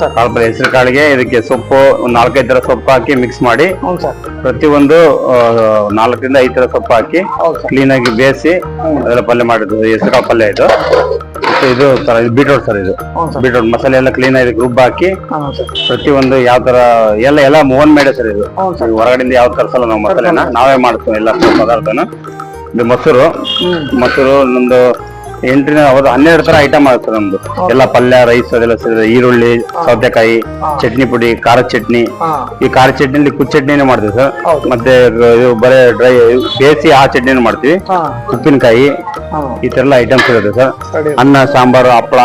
Sir. ಕಾಳು ಹೆಸರು ಕಾಳಿಗೆ ಇದಕ್ಕೆ ಸೊಪ್ಪು ಒಂದ್ ನಾಲ್ಕೈದು ತರ ಸೊಪ್ಪು ಹಾಕಿ ಮಿಕ್ಸ್ ಮಾಡಿ ಹ್ಞೂ ಸರ್. ಪ್ರತಿಯೊಂದು ಆ, ನಾಲ್ಕರಿಂದ ಐದು ತರ ಸೊಪ್ಪು ಹಾಕಿ ಹೌದು ಸರ್. ಕ್ಲೀನ್ ಆಗಿ ಬೇಯಿಸಿ ಅದರ ಪಲ್ಯ ಮಾಡಿದ್ರು ಹೆಸರು ಕಾಳು ಪಲ್ಯ ಇದು. ಮತ್ತೆ ಇದು ತರ ಬೀಟ್ರೋಟ್ ಸರ್ ಇದು. ಹ್ಞೂ ಸರ್. ಬೀಟ್ರೋಟ್ ಮಸಾಲೆ ಎಲ್ಲ ಕ್ಲೀನ್ ಆಗಿ ರುಬ್ಬ ಹಾಕಿ ಹಾಂ ಸರ್. ಪ್ರತಿಯೊಂದು ಯಾವ ತರ ಎಲ್ಲ ಎಲ್ಲ ಓನ್ ಮೇಡ ಸರ್ ಇದು. ಹೊರಗಡೆ ಸರ್. ಹೊರಗಡೆಯಿಂದ ಯಾವ ತರಿಸಲ್ಲ ನಾವು ಮಸಾಲೆನ? ನಾವೇ ಮಾಡ್ತೀವಿ ಎಲ್ಲ ಪದಾರ್ಥನ. ಇದು ಮೊಸರು. ಮೊಸರು ನಮ್ದು ಎಂಟರಿಂದ ಅವತ್ತು ಹನ್ನೆರಡು ತರ ಐಟಮ್ ಆಗುತ್ತೆ ನಮ್ದು. ಎಲ್ಲ ಪಲ್ಯ ರೈಸ್ ಅದೆಲ್ಲ ಸೇರಿದ್ರೆ ಈರುಳ್ಳಿ ಸೌತೆಕಾಯಿ ಚಟ್ನಿ ಪುಡಿ ಖಾರ ಚಟ್ನಿ. ಈ ಖಾರ ಚಟ್ನಿಲಿ ಕುಚ್ಚ ಚಟ್ನಿನೇ ಮಾಡ್ತೀವಿ ಸರ್. ಮತ್ತೆ ಇದು ಬರೇ ಡ್ರೈ ಬೇಸಿ ಆ ಚಟ್ನಿನೂ ಮಾಡ್ತೀವಿ. ಉಪ್ಪಿನಕಾಯಿ ಈ ತರ ಎಲ್ಲ ಐಟಮ್ಸ್ ಇರುತ್ತೆ ಸರ್. ಅನ್ನ ಸಾಂಬಾರು ಹಪ್ಪಳ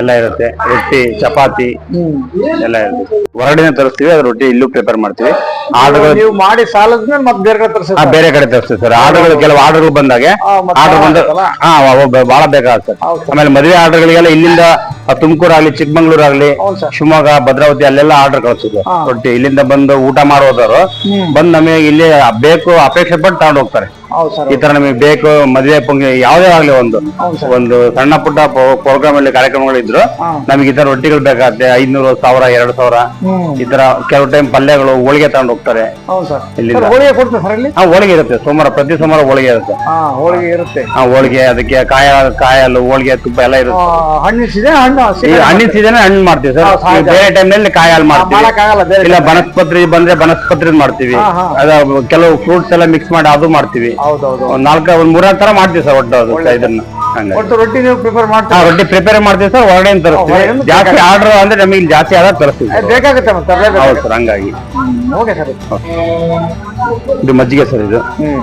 ಎಲ್ಲ ಇರುತ್ತೆ. ರೊಟ್ಟಿ ಚಪಾತಿ ಎಲ್ಲ ಇರುತ್ತೆ. ಹೊರಗಡೆನೆ ತರಿಸ್ತೀವಿ ಅದ್ರ ರೊಟ್ಟಿ ಇಲ್ಲೂ ಪ್ರಿಪೇರ್ ಮಾಡ್ತೀವಿ. ಆರ್ಡರ್ ನೀವು ಮಾಡಿ ಮತ್ತೆ ಬೇರೆ ಕಡೆ ತರಿಸ್ತೀವಿ ಸರ್. ಆರ್ಡರ್ಗಳು ಕೆಲವು ಆರ್ಡರ್ ಬಂದಾಗ ಆ, ಆರ್ಡರ್ ಬಂದ? ಹಾ ಅವು ಬಹಳ ಬೇಕಾಗುತ್ತೆ. ಆಮೇಲೆ ಮದುವೆ ಆರ್ಡರ್ಗಳಿಗೆಲ್ಲ ಇಲ್ಲಿಂದ ತುಮಕೂರು ಆಗ್ಲಿ ಚಿಕ್ಕಮಂಗ್ಳೂರ್ ಆಗ್ಲಿ ಶಿವಮೊಗ್ಗ ಭದ್ರಾವತಿ ಅಲ್ಲೆಲ್ಲ ಆರ್ಡರ್ ಕಳ್ಸಿದ್ರು. ರೊಟ್ಟಿ ಇಲ್ಲಿಂದ ಬಂದು ಊಟ ಮಾಡೋದವರು. ಬಂದು ನಮಗೆ ಇಲ್ಲಿ ಬೇಕು ಅಪೇಕ್ಷೆ ಪಟ್ಟು ತಗೊಂಡು ಹೋಗ್ತಾರೆ ಈ ತರ ನಮಗೆ ಬೇಕು ಮದುವೆ ಪಂಗಿ ಯಾವ್ದೇ ಆಗ್ಲಿ ಒಂದು ಒಂದು ಸಣ್ಣ ಪುಟ್ಟ ಪ್ರೋಗ್ರಾಮ್ ಅಲ್ಲಿ ಕಾರ್ಯಕ್ರಮಗಳು ಇದ್ರು. ನಮಗೆ ಈ ತರ ರೊಟ್ಟಿಗಳು ಬೇಕಾಗುತ್ತೆ. ಐದ್ನೂರು ಸಾವಿರ ಎರಡು ಸಾವಿರ. ಈ ತರ ಕೆಲವು ಟೈಮ್ ಪಲ್ಯಗಳು ಹೋಳಿಗೆ ತಗೊಂಡು ಹೋಗ್ತಾರೆ. ಸರ್. ಹೋಳಿಗೆ ಇಲ್ಲಿ ಇರುತ್ತೆ. ಸೋಮವಾರ ಪ್ರತಿ ಸೋಮವಾರ ಹೋಳಿಗೆ ಇರುತ್ತೆ. ಹೋಳಿಗೆ ಇರುತ್ತೆ. ಆ ಹೋಳಿಗೆ ಅದಕ್ಕೆ ಕಾಯ ಕಾಯಲು ಹೋಳಿಗೆ ತುಪ್ಪ ಎಲ್ಲ ಆ, ಇರುತ್ತೆ ಹಣ್ಣಿಸಿದೆ ಹಣ್ಣು ಈ ಹಸಿ ಹಣ್ಣಿನ ಸೀಸನ್ ಹಣ್ಣು ಮಾಡ್ತೀವಿ ಸರ್. ಬೇರೆ ಟೈಮ್ನಲ್ಲಿ ಕಾಯಿ ಹಾಲು ಮಾಡ್ತೀವಿ. ಇಲ್ಲ ಬನಸ್ಪತ್ರಿ ಬಂದ್ರೆ ಬನಸ್ಪತ್ರಿ ಮಾಡ್ತೀವಿ. ಕೆಲವು ಫ್ರೂಟ್ಸ್ ಎಲ್ಲ ಮಿಕ್ಸ್ ಮಾಡಿ ಅದು ಮಾಡ್ತೀವಿ. ಒಂದ್ ನಾಲ್ಕ ಒಂದ್ ಮೂರಾರು ತರ ಮಾಡ್ತೀವಿ ಸರ್ ಒಟ್ಟು ಅದು ಇದನ್ನ. ಹಂಗಾಗಿ. ಒಟ್ಟು ರೊಟ್ಟಿ ನೀವು ಹಾ ರೊಟ್ಟಿ ಪ್ರಿಪೇರ್ ಮಾಡ್ತೀವಿ ಸರ್ ಹೊರಗಡೆ ತರಿಸ್ತೀವಿ? ಹೊರಗಡೆಯಿಂದ ಜಾಸ್ತಿ ಆರ್ಡರ್ ಅಂದ್ರೆ ನಮಗೆ ಇಲ್ಲಿ ಜಾಸ್ತಿ ಆದಾಗ ತರಿಸ್ತೀವಿ ಏ, ಬೇಕಾಗುತ್ತೆ ಮತ್ತೆ ತರಲೇಬೇಕು ಸರ್ ಹಂಗಾಗಿ. ಓಕೆ ಸರ್ ಇದು ಮಜ್ಜಿಗೆ ಸರ್ ಇದು. ಹ್ಮ್.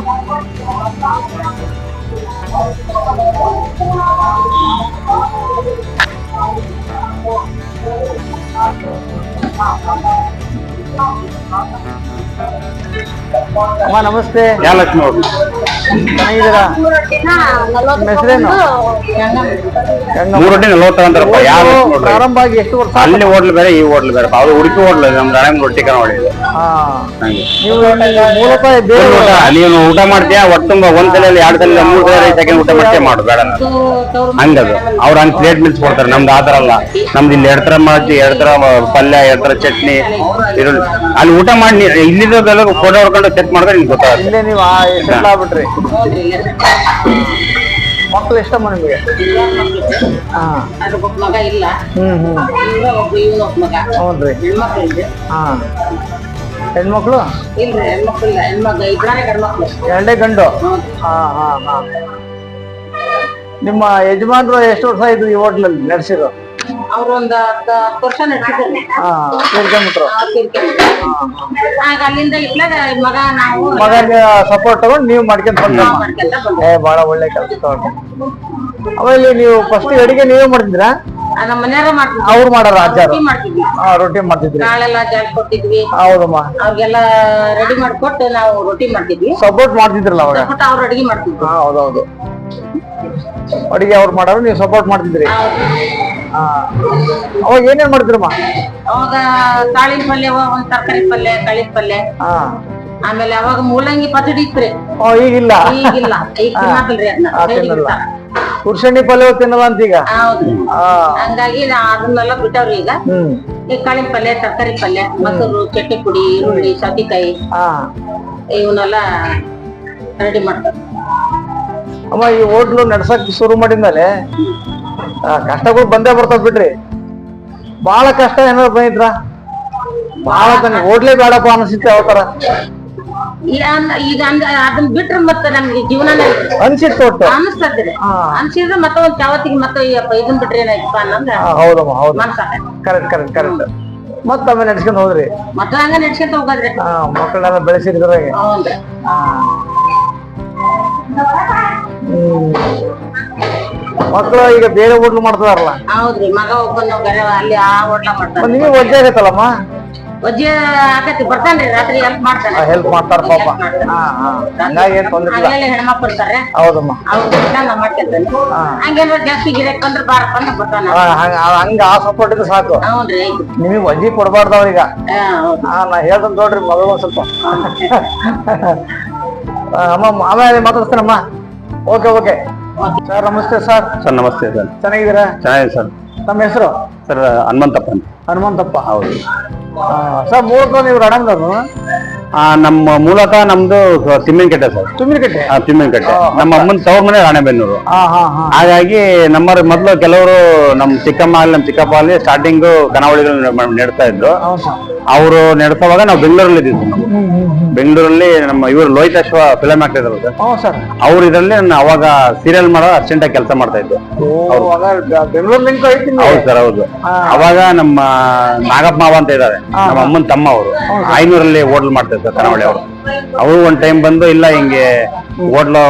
ಅಮ್ಮ ನಮಸ್ತೆ. ಯಾ ಲಕ್ಷ್ಮಿ ಅವ್ರು? ಚೆನ್ನಾಗಿದ್ದೀರಾ ನಿಮ್ಮ ಹೆಸರೇನು? ಗಂಗಮ್ಮ. ಮೂರು ರೊಟ್ಟಿ ನಲ್ವತ್ತು ತಗೊಂತಾರಪ್ಪ ಯಾರು ಪ್ರಾರಂಭ ಆಗಿ ಎಷ್ಟು ವರ್ಷ ಅಲ್ಲಿ ಹೋಟ್ಲ್ ಬೇರೆ ಈ ಹೋಟ್ಲ್ ಬೇರೆ ಅದು ಉಡುಪಿ ಹೋಟ್ಲ್ ನಮ್ ರಾಯಮ್ ರೊಟ್ಟಿ ಕರಾವಳಿ ನೀವು ಮೂಲತಃ ಬೇರೆ ಊಟ ನೀನು ಊಟ ಮಾಡ್ತೀಯಾ? ಒಟ್ಟು ಒಂದ್ ತಲೆಯಲ್ಲಿ ಎರಡು ತಲೆ ಮೂರ್ ತಲೆ ಸೆಕೆಂಡ್ ಊಟ ಮಾಡ್ತೀಯ? ಮಾಡು ಬೇಡ ಹಂಗದು. ಅವ್ರು ಹಂಗ್ ಪ್ಲೇಟ್ ಮಿಲ್ಸ್ ಕೊಡ್ತಾರೆ ನಮ್ದು ಆ ತರ ಅಲ್ಲ. ನಮ್ದು ಇಲ್ಲಿ ಎರಡ್ ತರ ಮಾಡ್ತಿ ಎರಡ್ ತರ ಪಲ್ಯ ಎರಡ್ ತರ ಚಟ್ನಿ ಈರುಳ್ಳಿ. ಅಲ್ಲಿ ಊಟ ಮಾಡಿ ಇಲ್ಲಿ ಫೋಟೋ ಹೊಡ್ಕೊಂಡು ಚೆಕ್ ಮಾಡಿದ್ರೆ ನಿಮ್ಗೆ ಗೊತ್ತಾಗುತ್ತೆ. ಮಕ್ಕಳು ಎಷ್ಟಮ್ಮ ನಿಮಗೆ? ಹಾ. ಮಗ ಇಲ್ಲ ಇವನೊಬ್ಬ ಮಗ ಹೌದ್ರಿ. ಹೆಣ್ಮಕ್ಳು ಹಾ. ಹೆಣ್ಮಕ್ಳು? ಹೆಣ್ಮಕ್ಳು ಇಲ್ಲ ಹೆಣ್ಮಕ್ಳು ಎರಡೇ ಗಂಡು? ಹಾ ಹಾ ಹಾ. ನಿಮ್ಮ ಯಜಮಾನ್ರು ಎಷ್ಟು ವರ್ಷ ಇದ್ರು ಈ ಹೋಟ್ಲಲ್ಲಿ ನಡೆಸಿದ್ರು ಅವ್ರು ಒಂದ್ ಹತ್ತು ಹತ್ತು ವರ್ಷ ನಡೆಸಿದ್ರು ಹಾ ತೀರ್ಕೊಂಡ್ಬಿಟ್ರು ಆಗ ಅಲ್ಲಿಂದ ಇಟ್ಲಾಗ ಮಗ ನಾವು ಮಗನಿಗೆ ಸಪೋರ್ಟ್ ತಗೊಂಡು ನೀವು ಮಾಡ್ಕೊಂಡ್ ಬಂದ್ರಮ್ಮ ಏ ಬಹಳ ಒಳ್ಳೆ ಕೆಲಸ ತಗೊಂಡು ಆಮೇಲೆ ನೀವು ಫಸ್ಟ್ ಅಡಿಗೆ ನೀವೇ ಮಾಡ್ತಿದ್ರಾ ಆ ನಮ್ಮ ಮನೆಯವ್ರ ಮಾಡ್ತಿದ್ವಿ ಅವ್ರು ಮಾಡಾರ ಅಜ್ಜಾರು ರೊಟ್ಟಿ ಮಾಡ್ತಿದ್ವಿ. ಹಾ ರೊಟ್ಟಿ ಮಾಡ್ತಿದ್ರಿ. ಕಾಳೆಲ್ಲ ಜಾಲ್ ಕೊಟ್ಟಿದ್ವಿ. ಹೌದಮ್ಮ. ಅವ್ರಿಗೆಲ್ಲ ರೆಡಿ ಮಾಡ್ಕೊಟ್ಟು ನಾವು ರೊಟ್ಟಿ ಮಾಡ್ತಿದ್ವಿ. ಸಪೋರ್ಟ್ ಮಾಡ್ತಿದ್ರಲ್ಲ ಅವಾಗ? ಮತ್ತೆ ಅವ್ರು ಅಡಿಗೆ ಮಾಡ್ತಿದ್ರು. ಹಾ ಹೌದೌದು. ಅಡಿಗೆ ಅವ್ರು ಮಾಡೋರು ನೀವು ಸಪೋರ್ಟ್ ಮಾಡ್ತಿದ್ರಿ. ಅವಾಗ ಏನೇನ್ ಮಾಡ್ತಿರಮ್ಮ ಅವಾಗ ಕಾಳಿನ ಪಲ್ಯ ಒಂದ್ ತರಕಾರಿ ಪಲ್ಯ ಕಾಳಿನ ಪಲ್ಯ. ಆಮೇಲೆ ಅವಾಗ ಮೂಲಂಗಿ ಪಚಡಿ ಇತ್ರಿ. ಈಗಿಲ್ಲ. ಈಗಿಲ್ಲ. ಈಗ ತಿನ್ನಕಲ್ರಿ ಅದನ್ನ. ಕುರ್ಸಣ್ಣಿ ಪಲ್ಯ ತಿನ್ನಲ್ಲ. ಅಂತ ಈಗ ಹಂಗಾಗಿ ಅದನ್ನೆಲ್ಲ ಬಿಟ್ಟವ್ರಿ ಈಗ. ಈ ಕಾಳಿನ ಪಲ್ಯ ತರಕಾರಿ ಪಲ್ಯ ಮೊಸರು ಚಟ್ನಿ ಪುಡಿ ಈರುಳ್ಳಿ ಸೌತೆಕಾಯಿ ಆ. ಇವನ್ನೆಲ್ಲ ರೆಡಿ ಮಾಡ್ತಾರೆ. ಅಮ್ಮ ಈ ಹೋಟ್ಲು ನಡ್ಸಕ್ ಶುರು ಮಾಡಿದ್ಮೇಲೆ ಕಷ್ಟಗಳು ಬಂದೇ ಬರ್ತಾವ್ ಬಿಡ್ರಿ. ಬಹಳ ಕಷ್ಟ ಏನಾದ್ರು ಬಂದಿದ್ರ. ಬಹಳ ತನಕ ಓಡ್ಲೇ ಬೇಡಪ್ಪ ಅನಿಸುತ್ತೆ ಯಾವ ತರ. ಈಗ ಅಂದ್- ಈಗ ಹಂಗ ಅದನ್ನ ಬಿಟ್ರೆ ಮತ್ತೆ ನಮ್ಗೆ ಜೀವನ ಅನ್ಸಿತ್ತು ಒಟ್ಟು. ಅನಿಸ್ತದ್ರಿ ಹಾ. ಅನ್ಸಿದ್ರೆ ಮತ್ತೆ ಒಂದ್ ಯಾವತ್ತಿಗೆ ಮತ್ತೆ ಇದನ್ ಬಿಟ್ರೆ ಏನಾಯ್ತಪ್ಪ ಅನ್ನಂಗ ಹೌದಮ್ಮ ಹೌದು ಕರೆಕ್ಟ್ ಕರೆಕ್ಟ್ ಕರೆಕ್ಟ್ ಮತ್ತ ಆಮೇಲೆ ನಡ್ಸ್ಕೊಂಡ್ ಹೋದ್ರಿ. ಮತ್ತೆ ಹಂಗ ನಡ್ಸ್ಕೊಂತ ಹೋಗೋದ್ರಿ. ಹಾ ಮಕ್ಕಳನ್ನ ಬೆಳೆಸಿದ್ರಾಗೆ ಹ್ಮ್. ಮಕ್ಕಳು ಈಗ ಬೇರೆ ಹೋಟ್ಲು ಮಾಡ್ತಾರಲ್ಲ? ಹೌದ್ರಿ ಮಗ ಒಬ್ಬನ ಬೇರೆ ಅಲ್ಲಿ ಆ ಹೋಟ್ಲ ಮಾಡ್ತಾನೆ. ನಿಮಗೆ ಒಜ್ಜೆ ಆಗತ್ತಲ್ಲಮ್ಮ? ಒಜ್ಜೆ ಆಗತಿ ಬರ್ತಾನ್ರಿ ರಾತ್ರಿ ಹೆಲ್ಪ್ ಮಾಡ್ತಾನೆ. ಹೆಲ್ಪ್ ಮಾಡ್ತಾರ ಪಾಪ. ಹಾ ಹಾ. ಹಂಗಾಗಿ ಏನ್ ತೊಂದ್ರೆ ಇಲ್ಲ. ಹಂಗೆಲ್ಲ ಹೆಣ್ಮಕ್ಳು ಇರ್ತಾರೆ. ಹೌದಮ್ಮ. ಅವ್ರ ನಾ ಮಾಡ್ಕೊಂತಾನೆ ಹಂಗೇನಾರ ಜಾಸ್ತಿ ಗಿರಾಕ್ ಬಂದ್ರೆ ಬಾರಪ್ಪ ಅಂತ ಬರ್ತಾನ. ಹಾ, ಹಂಗ ಹಂಗ ಆ ಸಪೋರ್ಟ್ ಇದ್ರೆ ಸಾಕು. ಐತಿ ನಿಮಗೆ ಒಜ್ಜಿ ಕೊಡಬಾರ್ದು ಅವ್ರೀಗ ಹಾ ಹೌದು. ಹಾ ನಾ ಹೇಳ್ತೇನೆ ನೋಡ್ರಿ ಮಗಳು ಒಂದ್ ಸ್ವಲ್ಪ. ಅಮ್ಮ ಅಮ್ಮ ಆಮೇಲೆ ಮಾತಾಡ್ತೇನಮ್ಮ. Okay okay. ಸರ್ ನಮಸ್ತೆ ಸರ್. ಸರ್ ನಮಸ್ತೆ ಸರ್. ಚೆನ್ನಾಗಿದ್ದೀರಾ? ಚೆನ್ನಾಗಿದೆ ಸರ್. ತಮ್ಮ ಹೆಸರು? ಸರ್ ಹನುಮಂತಪ್ಪ ಅಂತ. ಹನುಮಂತಪ್ಪ. ಹೌದು. ಸರ್ ಮೂಲತಃ ನೀವು ರಣಂಗರು ಆ, ನಮ್ಮ ಮೂಲತಃ ನಮ್ದು ತಿಮ್ಮಿನಕಟ್ಟೆ ಸರ್. ತಿಮ್ಮಿನಕಟ್ಟೆ? ಆ, ತಿಮ್ಮಿನಕಟ್ಟೆ. ನಮ್ಮ ಅಮ್ಮನ ತವ್ರ ಮನೆ ರಾಣೆಬೆನ್ನೂರು. ಹಾ ಹಾ ಹಾ. ಹಾಗಾಗಿ ನಮ್ಮ ಮೊದಲು ಕೆಲವರು ನಮ್ಮ ಚಿಕ್ಕಮ್ಮ ಅಲ್ಲಿ ನಮ್ಮ ಚಿಕ್ಕಪ್ಪ ಅಲ್ಲಿ ಸ್ಟಾರ್ಟಿಂಗ್ ಕನಾವಳಿಗಳು ನೆಡ್ತಾ ಇದ್ರು. ಹೌದು ಸರ್. ಅವರು ನಡೆಸುವಾಗ ನಾವು ಬೆಂಗಳೂರಲ್ಲಿ ಇದ್ದೀವಿ ನಾವು. ಹ್ಮ್ ಹ್ಮ್ ಹ್ಮ್. ಬೆಂಗಳೂರಲ್ಲಿ ನಮ್ಮ ಇವರು ಲೋಹಿತ್ ಅಶ್ವ ಫಿಲಮ್ ಆಗ್ತಾ ಇದ್ರು ಸರ್. ಹ್ಞೂ ಸರ್. ಅವ್ರ ಇದರಲ್ಲಿ ನಾನು ಅವಾಗ ಸೀರಿಯಲ್ ಮಾಡೋ ಅರ್ಜೆಂಟ್ ಆಗಿ ಕೆಲಸ ಮಾಡ್ತಾ ಇದ್ದೆ? ಹೌದು. ಸರ್ ಹೌದು. ಅವಾಗ ನಮ್ಮ ನಾಗಪ್ಪ ಮಾವ ಅಂತ ಇದ್ದಾರೆ ನಮ್ಮ ಅಮ್ಮನ ತಮ್ಮ ಅವರು. ಐನೂರಲ್ಲಿ ಹೋಟ್ಲ್ ಮಾಡ್ತಾ ಸರ್ ಕರಾವಳಿ ಅವರು. ಅವರು ಒಂದ್ ಟೈಮ್ ಬಂದು ಇಲ್ಲ ಹಿಂಗೆ ಹೋಟ್ಲು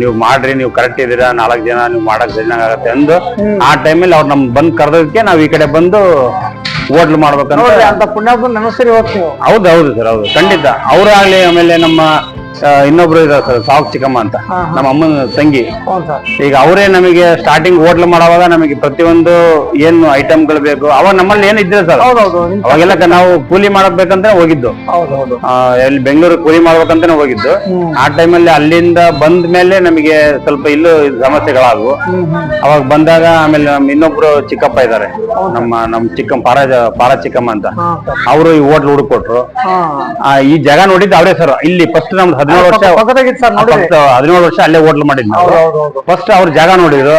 ನೀವು ಮಾಡ್ರಿ ನೀವು ಕರೆಕ್ಟ್ ಇದ್ದೀರಾ ನಾಲ್ಕು ಜನ ನೀವು ಮಾಡಕ್ ಜನ ಆಗತ್ತೆ ಅಂದು ಆ ಟೈಮಲ್ಲಿ ಅವ್ರು ನಮ್ ಬಂದ್ ಕರೆದಕ್ಕೆ ನಾವ್ ಈ ಕಡೆ ಬಂದು ಹೋಟ್ಲ್ ಮಾಡ್ಬೇಕಂತ. ನೋಡ್ರಿ ಅಂತ ಪುಣ್ಯಾತ್ಮ ನೆನಸ್ತೀರಿ ಹೋಗ್ತೀವಿ ಹೌದು ಹೌದು ಸರ್ ಹೌದು. ಖಂಡಿತ. ಅವ್ರಾಗ್ಲಿ ಆಮೇಲೆ ನಮ್ಮ ಇನ್ನೊಬ್ರು ಇದಾರೆ ಸರ್ ಸಾವು ಚಿಕ್ಕಮ್ಮ ಅಂತ. ನಮ್ಮ ಅಮ್ಮನ ತಂಗಿ. ಸರ್. ಈಗ ಅವರೇ ನಮಗೆ ಸ್ಟಾರ್ಟಿಂಗ್ ಹೋಟ್ಲ್ ಮಾಡುವಾಗ ನಮಗೆ ಪ್ರತಿಯೊಂದು ಏನು ಐಟಮ್ಗಳು ಬೇಕು ಅವಾಗ ನಮ್ಮಲ್ಲಿ ಏನು ಇದ್ರೆ ಸರ್. ಹೌದೌದು. ನಿಮ್- ಅವಾಗೆಲ್ಲ ಕ- ನಾವು ಕೂಲಿ ಮಾಡಬೇಕಂತಾನೆ ಹೋಗಿದ್ದು. ಆ, ಎಲ್ಲಿ ಬೆಂಗಳೂರು ಕೂಲಿ ಮಾಡ್ಬೇಕಂತಾನೆ ಹೋಗಿದ್ದು. ಆ ಟೈಮಲ್ಲಿ ಅಲ್ಲಿಂದ ಬಂದ ಮೇಲೆ ನಮಗೆ ಸ್ವಲ್ಪ ಇಲ್ಲೂ ಸಮಸ್ಯೆಗಳಾದವು. ಅವಾಗ ಬಂದಾಗ ಆಮೇಲೆ ನಮ್ ಇನ್ನೊಬ್ರು ಚಿಕ್ಕಪ್ಪ ಇದ್ದಾರೆ ನಮ್ಮ ನಮ್ಮ ಚಿಕ್ಕಮ್ಮ ಪಾರ ಪಾರ ಚಿಕ್ಕಮ್ಮ ಅಂತ. ಹಾ ಸರ್. ಅವರು ಈ ಹೋಟ್ಲ್ ಹುಡುಕೊಟ್ರು ಹಾ. ಆ, ಈ ಜಾಗ ನೋಡಿದ್ದು ಅವರೇ ಸರ್. ಇಲ್ಲಿ ಫಸ್ಟ್ ನಮ್ದು ಹದಿನೇಳು ವರ್ಷ ಪಕ್ಕದಾಗಿತ್ತು ಸರ್ ನೋಡಿ ಹದಿನೇಳು ವರ್ಷ ಅಲ್ಲೇ ಹೋಟ್ಲ್ ನಾವು ಹೌದು ಫಸ್ಟ್ ಅವ್ರ ಜಾಗ ನೋಡಿದ್ರು.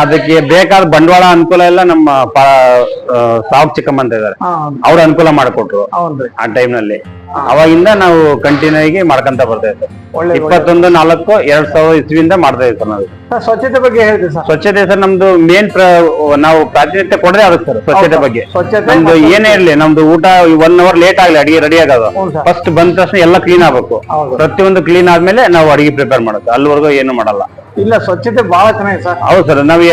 ಅದಕ್ಕೆ ಬೇಕಾದ ಬಂಡವಾಳ ಅನುಕೂಲ ಎಲ್ಲ ನಮ್ಮ ಸಾವು ಚಿಕ್ಕಮ್ಮ ಅಂತ ಇದಾರೆ. ಅವ್ರ ಅನುಕೂಲ ಮಾಡಿಕೊಟ್ರು ಆ ಟೈಮ್ನಲ್ಲಿ. ಅವಾಗಿಂದ ನಾವು ಕಂಟಿನ್ಯೂ ಆಗಿ ಮಾಡ್ಕೊಂತ ಬರ್ತಾ ಇದ್ದೀವಿ ಒಳ್ಳೆ ಇಪ್ಪತ್ತೊಂದು ನಾಲ್ಕು ಎರಡ್ ಸಾವಿರ ಇಸ್ವಿಯಿಂದ ಮಾಡ್ತಾ ಇದ್ದೀವಿ ಸರ್ ನಾವು. ಸರ್ ಸ್ವಚ್ಛತೆ ಬಗ್ಗೆ ಹೇಳ್ತೀವಿ ಸರ್? ಸ್ವಚ್ಛತೆ ಸರ್ ನಮ್ದು ಮೇನ್ ನಾವು ಪ್ರಾತಿನಿಧ್ಯ ಕೊಡದೆ ಆಗುತ್ತೆ ಸರ್ ಸ್ವಚ್ಛತೆ ಬಗ್ಗೆ. ಸ್ವಚ್ಛತೆ ನಮ್ದು ಏನೇ ಇರಲಿ ನಮ್ದು ಊಟ ಒನ್ ಅವರ್ ಲೇಟ್ ಆಗ್ಲಿ ಅಡಿಗೆ ರೆಡಿ ಆಗೋದು. ಫಸ್ಟ್ ಬಂದ ತಕ್ಷಣ ಎಲ್ಲ ಕ್ಲೀನ್ ಆಗ್ಬೇಕು. ಪ್ರತಿಯೊಂದು ಕ್ಲೀನ್ ಆದ್ಮೇಲೆ ನಾವು ಅಡಿಗೆ ಪ್ರಿಪೇರ್ ಮಾಡೋದು. ಅಲ್ಲಿವರೆಗೂ ಏನು ಮಾಡಲ್ಲ. ಇಲ್ಲ ಸ್ವಚ್ಛತೆ ಬಹಳ ಚೆನ್ನಾಗಿದೆ ಸರ್. ಹೌದು ಸರ್ ನಾವು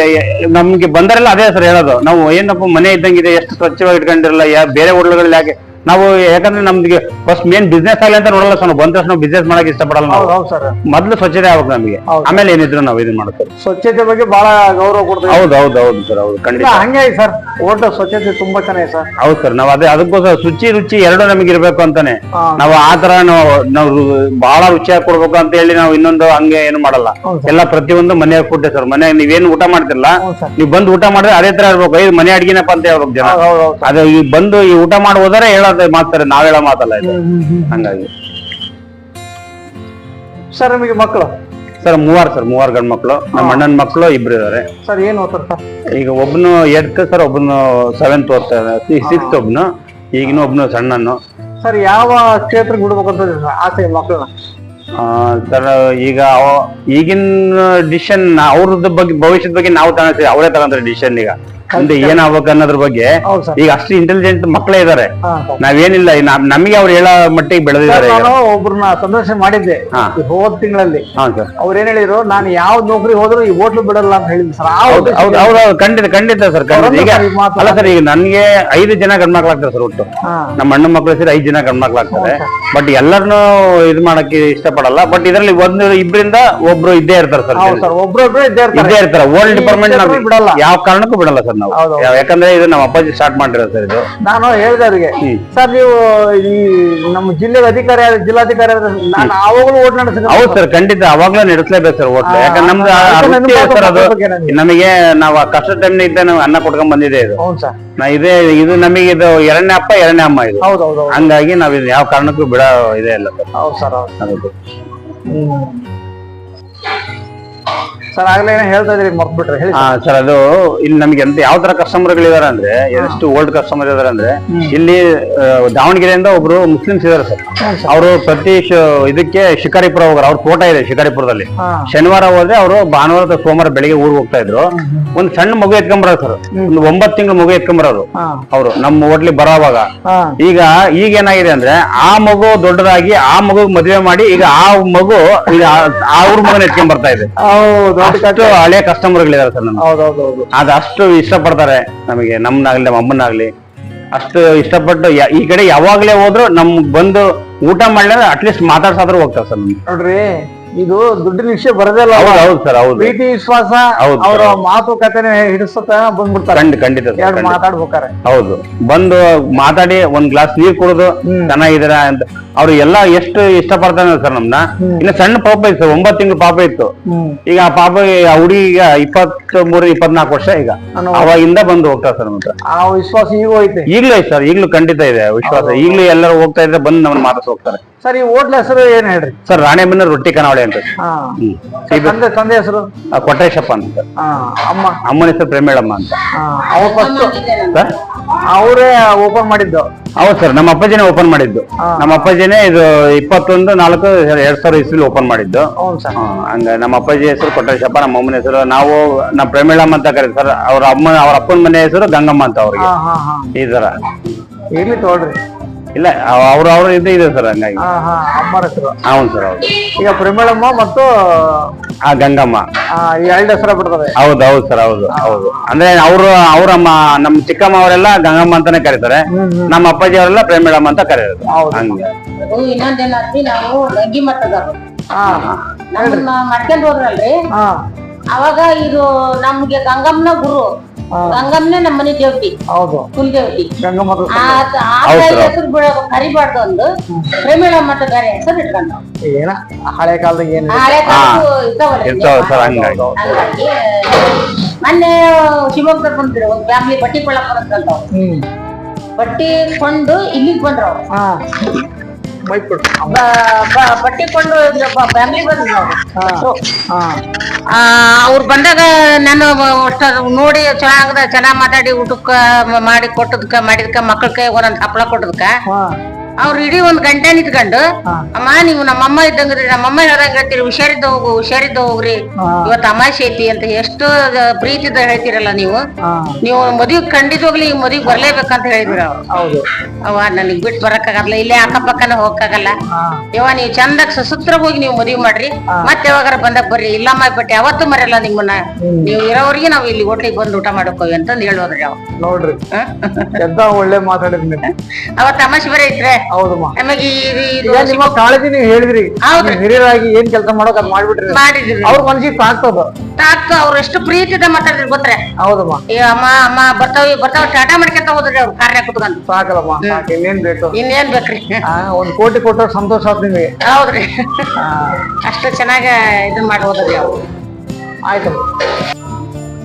ನಮ್ಗೆ ಬಂದರೆಲ್ಲ ಅದೇ ಸರ್ ಹೇಳೋದು. ನಾವು ಏನಪ್ಪ ಮನೆ ಇದ್ದಂಗಿದೆ ಎಷ್ಟು ಸ್ವಚ್ಛವಾಗಿ ಇಟ್ಕೊಂಡಿರಲ್ಲ ಯಾ ಬೇರೆ ಹೋಟ್ಲುಗಳಲ್ಲಿ ಯಾಕೆ ನಾವು ಯಾಕಂದ್ರೆ ನಮ್ಗೆ ಫಸ್ಟ್ ಮೇನ್ ಬಿಸ್ನೆಸ್ ಆಗಲಿ ಅಂತ ನೋಡಲ್ಲ ಸರ್ ನಾವು ಬಂದ ತಕ್ಷಣ ಬಿಸ್ನೆಸ್ ಮಾಡಕ್ಕೆ ಇಷ್ಟಪಡಲ್ಲ ನಾವು. ಹೌದು ಸರ್. ಮೊದ್ಲು ಸ್ವಚ್ಛತೆ ಆಗ್ಬೇಕು ನಮಗೆ. ಹೌದು. ಆಮೇಲೆ ಏನಿದ್ರು ನಾವು ಇದನ್ನ ಮಾಡ್ತೀವಿ ಸ್ವಚ್ಛತೆ ಬಗ್ಗೆ ಬಹಳ ಗೌರವ ಕೊಡ್ತೀವಿ. ಹೌದು ಹೌದು ಹೌದು ಸರ್ ಹೌದು ಖಂಡಿತ. ಹಂಗೆ ಸರ್. ಓಟ ಸ್ವಚ್ಛತೆ ತುಂಬಾ ಚೆನ್ನಾಗಿದೆ ಸರ್. ಹೌದು ಸರ್ ನಾವು ಅದೇ ಅದಕ್ಕೋಸ್ಕರ ಶುಚಿ ರುಚಿ ಎರಡು ನಮಗೆ ಇರಬೇಕು ಅಂತಾನೆ. ಹಾ. ನಾವು ಆ ತರ ನಾವು ನಾವು ಬಹಳ ರುಚಿಯಾಗಿ ಕೊಡ್ಬೇಕು ಅಂತ ಹೇಳಿ ನಾವು ಇನ್ನೊಂದು ಹಂಗೆ ಏನು ಮಾಡಲ್ಲ. ಹೌದು ಎಲ್ಲ ಪ್ರತಿಯೊಂದು ಮನೆಯಾಗ ಫುಡ್ ಸರ್ ಮನೆಯಾಗ ನೀವೇನು ಊಟ ಮಾಡ್ತಿರಲ್ಲ ಹೌದು ಸರ್. ನೀವು ಬಂದು ಊಟ ಮಾಡಿದ್ರೆ ಅದೇ ತರ ಇರ್ಬೇಕು. ಐದು ಮನೆ ಅಡ್ಗಿನಪ್ಪ ಅಂತ ಹೇಳ್ಬೇಕು ಜನ. ಅದೇ ಹೌದು ಹೌದು ಅದು ಈ ಬಂದು ಈ ಊಟ ಮಾಡಿ ಹೋದರೆ ಹೇಳೋದು ಮಾತಾರೆ ನಾವ್ ಹೇಳೋ ಮಾತಲ್ಲ ಇದು. ಹಂಗಾಗಿ. ಸರ್ ನಿಮಗೆ ಮಕ್ಕಳು? ಸರ್ ಮೂವಾರು ಸರ್ ಮೂವಾರು ಗಂಡ್ ಮಕ್ಕಳು. ನಮ್ಮ ಅಣ್ಣನ ಮಕ್ಕಳು ಇಬ್ರು ಇದಾರೆ. ಸರ್ ಏನ್ ಓದ್ತಾರೆ ಸರ್? ಈಗ ಒಬ್ನು ಏಟ್ತ್ ಸರ್ ಒಬ್ನು ಸೆವೆಂತ್ ಓದ್ತಾ ಇದ್ದಾರೆ ಸಿಕ್ಸ್ತ್ ಒಬ್ನು ಈಗಿನ ಒಬ್ನು ಸಣ್ಣನು. ಸರ್ ಯಾವ ಕ್ಷೇತ್ರಕ್ಕೆ ಬಿಡ್ಬೇಕಂತ ಆಸೆ ಮಕ್ಕಳನ್ನ? ಸರ್ ಈಗ ಈಗಿನ ಡಿಸಿಷನ್ ಅವ್ರದ್ದು ಬಗ್ಗೆ ಭವಿಷ್ಯದ ಬಗ್ಗೆ ನಾವು ತಗೋತೀವಿ ಅವರೇ ತಗೊಂತಾರೆ ಡಿಸಿಷನ್ ಈಗ. ಮುಂದೆ ಏನಾಗ್ಬೇಕು ಅನ್ನೋದ್ರ ಬಗ್ಗೆ ಹೌದು ಸರ್. ಈಗ ಅಷ್ಟು ಇಂಟೆಲಿಜೆಂಟ್ ಮಕ್ಕಳೇ ಇದಾರೆ. ಹಾ ಸರ್. ನಾವೇನಿಲ್ಲ ಈ ನಮ್- ನಮಗೆ ಅವ್ರು ಹೇಳೋ ಮಟ್ಟಿಗೆ ಬೆಳೆದಿದ್ದಾರೆ ಒಬ್ಬರನ್ನ ಈಗ. ನಾನು ಒಬ್ರನ್ನ ಸಂದರ್ಶನ ಮಾಡಿದ್ದೆ ಹಾ. ಹೋದ್ ತಿಂಗಳಲ್ಲಿ. ಹಾ ಸರ್. ಅವ್ರು ಏನ್ ಹೇಳಿದ್ರು ನಾನು ಯಾವ ನೌಕರಿ ಹೋದ್ರು ಈ ಹೋಟ್ಲು ಬಿಡಲ್ಲ ಅಂತ ಹೇಳಿದ್ರು ಸರ್. ಆ ಹೌದು ಹೌದು ಹೌದು ಹೌದು, ಖಂಡಿತ ಖಂಡಿತ ಸರ್ ಖಂಡಿತ. ಈಗ ಸರ್ ಈ ಮಾತು- ಅಲ್ಲ ಸರ್ ಈಗ ನನ್ಗೆ ಐದು ಜನ ಗಂಡ್ಮಕ್ಳಾಗ್ತಾರೆ ಸರ್ ಒಟ್ಟು. ಹಾ. ನಮ್ಮ ಅಣ್ಣ ಮಕ್ಕಳು ಸೇರಿ ಐದು ಜನ ಗಂಡ್ಮಕ್ಳಾಗ್ತಾರೆ. ಬಟ್ ಎಲ್ಲರನ್ನು ಇದು ಮಾಡಕ್ಕೆ ಇಷ್ಟಪಡಲ್ಲ. ಬಟ್ ಇದರಲ್ಲಿ ಒಂದು ಇಬ್ಬರಿಂದ ಒಬ್ರು ಇದ್ದೇ ಇರ್ತಾರೆ ಸರ್. ಹೌದು ಸರ್ ಒಬ್ರೊಬ್ರು ಇದ್ದೇ ಇದ್ದೇ ಇರ್ತಾರೆ. ಇರ್ತಾರೆ ಓಲ್ಡ್ ಡಿಪಾರ್ಟ್ಮೆಂಟ್ ಬಿಡಲ್ಲ. ಯಾವ ಕಾರಣಕ್ಕೂ ಬಿಡಲ್ಲ ಸರ್. ನಾವು. ಹೌದು, ಹೌದು. ಯಾಕಂದ್ರೆ ಇದು ನಮ್ಮ ಅಪ್ಪಾಜಿ ಸ್ಟಾರ್ಟ್ ಮಾಡಿರೋದು ಸರ್ ಇದು. ನಾನು ಹೇಳಿದೆ ಅವ್ರಿಗೆ. ಸರ್ ನೀವು ಈ ನಮ್ಮ ಜಿಲ್ಲೆಗೆ ಅಧಿಕಾರಿ ಆದ್ರೆ ಜಿಲ್ಲಾಧಿಕಾರಿ ಆದ್ರೆ ನಾನು ಅವಾಗಲೂ ಓಟ್ ನಡೆಸಿದ್ರೆ ಹೌದು ಸರ್ ಖಂಡಿತ ಅವಾಗ್ಲೂ ನಡೆಸಲೇಬೇಕು ಸರ್ ಓಟ್. ಯಾಕಂದ್ರೆ ನಮ್ದು ಸರ್ ಅದು. ನಮಗೆ ನಾವು ಕಷ್ಟ ಟೈಮ್ ಇದ್ದ ನಾವು ಅನ್ನ ಕೊಟ್ಕೊಂಡ್ ಬಂದಿದೆ ಇದು. ನಾ ಇದೇ ಇದು ನಮಗೆ ಇದು ಎರಡನೇ ಅಪ್ಪ ಎರಡನೇ ಅಮ್ಮ ಇದು. ಹೌದು ಹಂಗಾಗಿ ನಾವ್ ಇದು ಯಾವ ಕಾರಣಕ್ಕೂ ಬಿಡ ಇದೆ ಇಲ್ಲ ಸರ್. ಹೌದು ಸರ್ ಹೌದು. ಸರ್ ಆಗ್ಲೇ ಏನೋ ಹೇಳ್ತಾ ಇದ್ರಿ ಮರ್ತ್ಬಿಟ್ರೆ ಹೇಳಿ ಆ, ಸರ್. ಅದು ಇಲ್ಲಿ ನಮ್ಗೆ ಎಂತ ಯಾವ ತರ ಕಸ್ಟಮರ್ ಗಳಿದಾರೆ ಅಂದ್ರೆ ಎಷ್ಟು ಓಲ್ಡ್ ಕಸ್ಟಮರ್ ಇದಾರೆ ಅಂದ್ರೆ ಇಲ್ಲಿ ಆ, ದಾವಣಗೆರೆಯಿಂದ ಒಬ್ರು ಮುಸ್ಲಿಮ್ಸ್ ಇದಾರೆ ಸರ್. ಅವರು ಪ್ರತಿ ಶ- ಇದಕ್ಕೆ ಶಿಕಾರಿಪುರ ಹೋಗೋರು. ಅವ್ರ ತೋಟ ಇದೆ ಶಿಕಾರಿಪುರದಲ್ಲಿ. ಹಾ. ಶನಿವಾರ ಹೋದ್ರೆ ಅವರು ಭಾನುವಾರ ಅಥವಾ ಸೋಮವಾರ ಬೆಳಿಗ್ಗೆ ಊರಿಗೆ ಹೋಗ್ತಾ ಇದ್ರು. ಒಂದ್ ಸಣ್ಣ ಮಗು ಎತ್ಕೊಂಬರೋದು ಸರ್. ಒಂದು ಒಂಬತ್ತು ತಿಂಗಳ ಮಗು ಎತ್ಕೊಂಬರೋದು ಹಾ. ಅವರು ನಮ್ಮ ಹೋಟ್ಲಿಗೆ ಬರೋವಾಗ. ಹಾ. ಈಗ ಈಗ ಏನಾಗಿದೆ ಅಂದ್ರೆ ಆ ಮಗು ದೊಡ್ಡದಾಗಿ ಆ ಮಗು ಮದುವೆ ಮಾಡಿ ಈಗ ಆ ಮಗು ಈಗ ಆ- ಆ ಊರ್ ಮಗನ ಎತ್ಕೊಂಡ್ ಬರ್ತಾ ಇದೆ. ಹೌದು ಅಷ್ಟು ಹಳೆ ಕಸ್ಟಮರ್ ಗಳಿದಾರೆ ಸರ್ ಅದು ಅಷ್ಟು ಇಷ್ಟಪಡ್ತಾರೆ ನಮಗೆ ನಮ್ಮನ್ನಾಗ್ಲಿ ನಮ್ಮ ಅಮ್ಮನಾಗ್ಲಿ ಅಷ್ಟು ಇಷ್ಟಪಟ್ಟು ಯ- ಈ ಕಡೆ ಯಾವಾಗ್ಲೇ ಹೋದ್ರು ನಮ್ ಬಂದು ಊಟ ಮಾಡ್ಲಿಲ್ಲ ಅಟ್ಲೀಸ್ಟ್ ಮಾತಾಡ್ಸಾದ್ರೂ ಹೋಗ್ತಾರೆ ಸರ್ ನಮ್ಗೆ. ನೋಡ್ರಿ ಇದು ದುಡ್ಡಿನ ವಿಷಯ ಬರದೇ ಇಲ್ಲ. ಹೌದು ಸರ್ ಹೌದು. ಪ್ರೀತಿ ವಿಶ್ವಾಸ. ಅವರ ಮಾತುಕತೆ ಹಿಡಿಸುತ್ತ ಬಂದ್ಬಿಡ್ತಾರೆ. ಖಂಡಿತ ಖಂಡಿತ. ಮಾತಾಡ್ಬೇಕಾರೆ. ಹೌದು. ಬಂದು ಮಾತಾಡಿ ಒಂದ್ ಗ್ಲಾಸ್ ನೀರ್ ಕುಡಿದು ಚೆನ್ನಾಗಿದ್ದೀರಾ ಅಂತ. ಅವ್ರು ಎಲ್ಲ ಎಷ್ಟು ಇಷ್ಟಪಡ್ತಾನೆ ಸರ್ ನಮ್ನ. ಇನ್ನು ಸಣ್ಣ ಪಾಪ ಇತ್ತು ಸರ್ ಒಂಬತ್ತು ತಿಂಗಳು ಪಾಪ ಇತ್ತು. ಈಗ ಆ ಪಾಪ ಆ ಹುಡುಗಿ ಈಗ ಇಪ್ಪತ್ತ್ ಮೂರು ಇಪ್ಪತ್ನಾಲ್ಕು ವರ್ಷ ಈಗ. ಅವಾಗಿಂದ ಬಂದು ಹೋಗ್ತಾರೆ ಸರ್ ನಮ್ಗೆ ಆ ವಿಶ್ವಾಸ ಈಗ ಹೋಯ್ತು ಈಗ್ಲೂ ಸರ್ ಈಗ್ಲೂ ಖಂಡಿತ ಇದೆ ವಿಶ್ವಾಸ. ಈಗ್ಲೂ ಎಲ್ಲರೂ ಹೋಗ್ತಾ ಇದ್ರೆ ಬಂದು ನಮ್ಮನ್ನ ಮಾತಾಡ್ಸಿ ಹೋಗ್ತಾರೆ. ಸರ್ ಈ ಹೋಟ್ಲ್ ಹೆಸರು ಏನ್ ಹೇಳ್ರಿ? ಸರ್ ರಾಣೆಬೆನ್ನ ರೊಟ್ಟಿ ಕನಾವಳಿ ಅಂತ. ಹಾ. ಹ್ಮ್. ತಂದೆ ತಂದೆ ಹೆಸರು? ಆ, ಕೊಟ್ರೇಶಪ್ಪ ಅಂತ. ಸರ್ ಹಾ ಅಮ್ಮ. ಅಮ್ಮನ ಹೆಸರು ಪ್ರೇಮೇಳಮ್ಮ ಅಂತ. ಹಾ ಅವ್ರ ಫಸ್ಟ್ ಸರ್? ಅವರೇ ಓಪನ್ ಮಾಡಿದ್ದು. ಹೌದು ಸರ್ ನಮ್ಮ ಅಪ್ಪಾಜಿನೇ ಓಪನ್ ಮಾಡಿದ್ದು. ಹಾ. ನಮ್ಮ ಅಪ್ಪಾಜಿನೇ ಇದು ಇಪ್ಪತ್ತೊಂದು ನಾಲ್ಕು ಎರಡ್ ಸಾವಿರ ಇಸ್ವಿಲಿ ಓಪನ್ ಮಾಡಿದ್ದು. ಹೌದು ಸರ್. ಹಾ, ಹಂಗ ನಮ್ಮ ಅಪ್ಪಾಜಿ ಹೆಸರು ಕೊಟ್ರೇಶಪ್ಪ ನಮ್ಮ ಅಮ್ಮನ ಹೆಸರು ನಾವು ನಮ್ಮ ಪ್ರೇಮೇಳಮ್ಮ ಅಂತ ಕರೀತೀವಿ ಸರ್. ಅವ್ರ ಅಮ್ಮ ಅವ್ರ ಅಪ್ಪನ ಮನೆ ಹೆಸರು ಗಂಗಮ್ಮ ಅಂತ ಅವ್ರಿಗೆ. ಹಾ ಹಾ ಹಾ. ಈ ತರ. ಇರ್ಲಿ ತಗೊಳ್ರಿ. ಇಲ್ಲ ಅವ್ರ ಅವ್ರ ಇದು ಇದೆ ಸರ್ ಹಂಗಾಗಿ. ಹಾ ಹಾ ಅಮ್ಮರ ಹೆಸರು. ಹೌದು ಸರ್ ಹೌದು. ಈಗ ಪ್ರೇಮಳಮ್ಮ ಮತ್ತು ಆ ಗಂಗಮ್ಮ. ಆ, ಈ ಎರಡು ಹೆಸರ ಬಿಡ್ತದೆ ಹೌದು ಹೌದು ಸರ್ ಹೌದು. ಹೌದು. ಅಂದ್ರೆ ಅವರು ಅವರಮ್ಮ ನಮ್ಮ ಚಿಕ್ಕಮ್ಮ ಅವರೆಲ್ಲ ಗಂಗಮ್ಮ ಅಂತಾನೆ ಕರೀತಾರೆ. ನಮ್ಮ ಅಪ್ಪಾಜಿ ಅವರೆಲ್ಲ ಪ್ರೇಮಿಳಮ್ಮ ಅಂತ ಕರೀತಾರೆ. ಹೌದು. ಹಂಗೆ. ಅದು ಇನ್ನೊಂದೇನಂತಿ ನಾವು ಗಂಗಿ ಮಠದವ್ರು ಹಾ. ನಮ್ಮನ್ನ ಮಾಡ್ಕೊಂಡ್ ಹೋದ್ರಲ್ರಿ? ಹಾ. ಅವಾಗ ಇದು ನಮ್ಗೆ ಗಂಗಮ್ಮನ ಗುರು. ಗಂಗಮ್ಮನೇ ನಮ್ಮ ಮನೆ ದೇವತಿ. ಹೌದು. ಕುಲ್ ದೇವತಿ ಗಂಗಮ್ಮ ಆ. ಹೆಸರು ಕರಿಬಾರ್ದು ಒಂದು ಪ್ರೇಮೇಳ ಮಠ ಬೇರೆ ಹೆಸರು ಇಟ್ಕೊಂಡು ಏನ? ಹಳೆ ಕಾಲದಾಗ ಏನ್ ಹಳೆ ಹಂಗಾಗಿ. ಮೊನ್ನೆ ಶಿವಮೊಗ್ಗ ಬಂದ್ರು ಒಂದ್ ಫ್ಯಾಮಿಲಿ ಬಟ್ಟಿ ಕೊಳ್ಳಕ್ ಬರುತ್ತಂತ ಹ್ಮ್. ಬಟ್ಟಿ ಕೊಂಡು ಇಲ್ಲಿಗೆ ಬಂದ್ರು ಅವ್ರು. ಹಾ ಮೈಕ್ ಕೊಡು ಬ- ಬ- ಬಟ್ಟೆ ಕೊಂಡು ಫ್ಯಾಮಿಲಿ ಬಂದ್ರು ಅವ್ರು. ಹಾ ಆ, ಅವ್ರು ಬಂದಾಗ ನಾನು ಅಷ್ಟ ನೋಡಿ ಚೆನ್ನಾಗದ ಚೆನ್ನಾಗ್ ಮಾತಾಡಿ ಊಟಕ್ಕ ಮ- ಮಾಡಿ ಕೊಟ್ಟದ್ಕ ಮಾಡಿದ್ಕ ಮಕ್ಳ ಕೈ ಒಂದೊಂದ್ ಹಪ್ಪಳ ಕೊಟ್ಟದ್ಕ ಹಾ ಅವ್ರು ಇಡೀ ಒಂದ್ ಗಂಟೆ ನಿಂತ್ಕೊಂಡು ಅಮ್ಮ ನೀವು ನಮ್ಮಮ್ಮ ಇದ್ದಂಗ್ರಿ ನಮ್ಮಮ್ಮ ಹೇಳ್ದಂಗ ಹೇಳ್ತೀರಿ? ಹುಷಾರಿದ್ದ ಹೋಗು ಹುಷಾರಿದ್ದ ಹೋಗ್ರಿ. ಇವತ್ ಅಮಾಶೆ ಐತಿ ಅಂತ ಎಷ್ಟು ಪ್ರೀತಿದ ಹೇಳ್ತೀರಲ್ಲ ನೀವು. ನೀವು ಮದುವೆ ಖಂಡಿತವಾಗ್ಲಿ ಈ ಮದುವೆ ಬರ್ಲೇಬೇಕಂತ ಹೇಳಿದ್ರು ಅವ್ರು. ಅವ ನನಗ್ ಬಿಟ್ಟು ಬರಕಾಗಲ್ಲ ಇಲ್ಲೇ ಅಕ್ಕಪಕ್ಕನ ಹೋಗಕ್ಕಾಗಲ್ಲ. ಇವ ನೀವು ಚಂದಾಗ ಸುಸೂತ್ರ ಹೋಗಿ ನೀವು ಮದುವೆ ಮಾಡ್ರಿ. ಮತ್ತೆ ಯಾವಾಗಾರ ಬಂದಾಗ ಬರ್ರಿ. ಇಲ್ಲಮ್ಮ ಬಟ್ಟೆ ಯಾವತ್ತೂ ಮರೆಯಲ್ಲ ನಿಮ್ಮನ್ನ. ನೀವು ಇರೋವ್ರಿಗೆ ನಾವು ಇಲ್ಲಿ ಹೋಟ್ಲಿಗೆ ಬಂದು ಊಟ ಮಾಡ್ಕೋವಿ ಅಂತಂದ್ ಹೇಳೋದ್ರಿ ಅವ ನೋಡ್ರಿ. ಒಳ್ಳೆ ಮಾತಾಡಿದ್ರಿ ನೀವು. ಅವ ತಮಾಷೆ ಬರೀ ಐತ್ರೆ ಹೌದಮ್ಮ ನಮಗೆ ಈಗ ನಿಮ್ಮ ಕಾಳಜಿ ನೀವು ಹೇಳಿದ್ರಿ. ಹೌದ್ರಿ. ನೀವು ಹಿರಿಯರಾಗಿ ಏನ್ ಕೆಲಸ ಮಾಡೋಕ್ ಅದ್ ಮಾಡ್ಬಿಟ್ರಿ. ಮಾಡಿದ್ರಿ ಅವ್ರ ಮನ್ಸಿಗೆ ತಾಕ್ತದ ತಾಕ ಅವ್ರು ಎಷ್ಟು ಪ್ರೀತಿದ ಮಾತಾಡಿದ್ರಿ ಗೊತ್ತ್ರೆ. ಹೌದಮ್ಮ ಏ ಅಮ್ಮ ಅಮ್ಮ ಬರ್ತಾವ ಬರ್ತಾವ ಟಾಟಾ ಮಾಡ್ಕೊಂತ ಹೋದ್ರಿ ಅವ್ರು ಕಾರ್ಯ ಕುತ್ಕೊಂಡು. ಸಾಕಲ್ಲಮ್ಮ ಸಾಕು. ಇನ್ನೇನ್ ಬೇಕು? ಇನ್ನೇನ್ ಬೇಕ್ರಿ? ಆ, ಒಂದ್ ಕೋಟಿ ಕೊಟ್ಟರೆ ಸಂತೋಷ ಆತ್ ನಿಮಗೆ. ಹೌದ್ರಿ. ಅಷ್ಟು ಚೆನ್ನಾಗ ಇದನ್ ಮಾಡಿ ಹೋದ್ರಿ ಅವ್ರು. ಆಯ್ತಮ್ಮ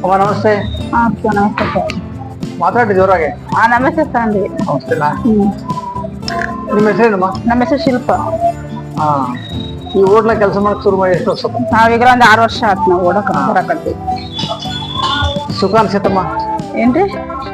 ಅಮ್ಮ ನಮಸ್ತೆ. ನಮಸ್ತೆ ಸರ್. ಮಾತಾಡಿ ಜೋರಾಗೆ. ಹಾ ನಮಸ್ತೆ ಸರ್ ಅಂದ್ವಿ ನಮಸ್ತೆನಾ ನಿಮ್ಮ ಹೆಸರೇನಮ್ಮ ನಮ್ಮ ಹೆಸರು ಶಿಲ್ಪ. ಹಾ. ಈ ಹೋಟ್ಲ ಕೆಲಸ ಮಾಡಕ್ ಶುರು ಮಾಡಿ ಎಷ್ಟು ವರ್ಷ ನಾವೀಗ ಒಂದ್ ಆರು ವರ್ಷ ಆತ್ ನಾವು ಓಡಕ್ ಬರಕತ್ತಿ ಸುಖ ಅನ್ಸೈತಮ್ಮ? ಏನ್ರಿ?